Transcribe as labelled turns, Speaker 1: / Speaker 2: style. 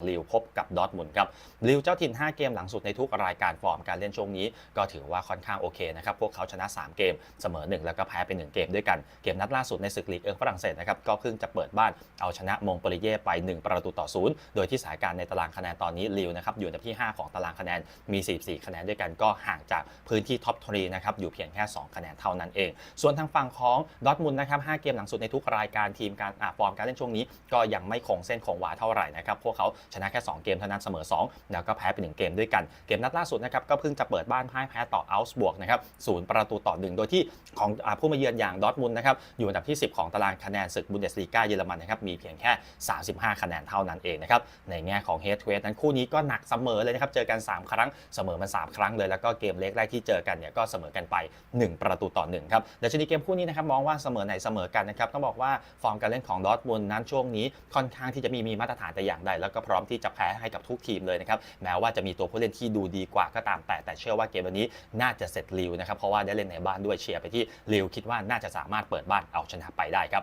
Speaker 1: ลิวพบกับดอทมุนครับลิวเจ้าถิ่น 5 เกมหลังสุดในทุกรายการฟอร์มการเล่นช่วงนี้ ก็ถือว่าค่อนข้างโอเคนะครับ พวกเขาชนะ 3 เกม เสมอ 1 แล้วก็แพ้ไป 1 เกมด้วยกัน เกมนัดล่าสุดในศึกลีกเอิงฝรั่งเศสนะครับ ก็เพิ่งจะเปิดบ้านเอาชนะมงโปลิเย่ไป 1 ประตูต่อศูนย์โดยที่สายการในตารางคะแนนตอนนี้ลิวนะครับอยู่อันดับที่ 5 ของตารางคะแนนมี 44 คะแนนด้วยกันก็ห่างจากพื้นที่ท็อปทรีนะครับอยู่เพียงแค่ 2 คะแนนเท่านั้นเอง ส่วนทางฝั่งของดอทมุนนะครับ5เกมหลังสุดในทุกรายการทีมการฟอร์มการเล่นช่วงนี้ ก็ยังไม่คงเส้นคงวาเท่าไหร่นะครับพวกเขาชนะแค่ 2 เกมเท่านั้นเสมอ 2 แล้วก็แพ้ไป1เกมด้วยกัน เกมนัดล่าสุดนะครับก็เพิ่งจะเปิดบ้านพ่ายแพ้ต่ออัลส์บวกนะครับศูนย์ประตูต่อหนึ่งโดยที่ของผู้มาเยือนอย่างดอทมุนนะครับอยู่อันดับที่ 10 ของตารางคะแนนศึกบุนเดสลีกาเยอรมันนะครับมีเพียงแค่ 35 คะแนนเท่านั้นเองนะครับในแง่ของเฮด o เ e นั้นคู่นี้ก็หนักเสมอเลยนะครับเจอกัน 3 ครั้งเสมอมัน3ครั้งเลยแล้วก็เกมเล็กแรกที่เจอกันเนี่ยก็เสมอกันไป 1 ประตูต่อ1ครับดัชนีเกมคู่นี้นะครับมองว่าเสมอไหนเสมอกันนะครับต้องบอกว่าฟอร์มการเล่นของดอทมุนนั้นช่วงนี้ค่อนข้างที่จะมีมีมาตรฐานแต่อย่างใดแล้วก็พรอมที่จะแพ้ให้กับทุกทีมเลยนะครับแม้ว่าจะมีตัวผู้เล่นที่ดูดีกว่าก็ตามแต่แต่เชื่อว่าเกมวันนี้น่าจะเสร็จลิวนะครับเพราะว่าได้เล่นในบ้านด้วยเชียร์ไปที่ลิวคิดว่าน่าจะสามารถเปิดบ้านเอาชนะไปได้ครับ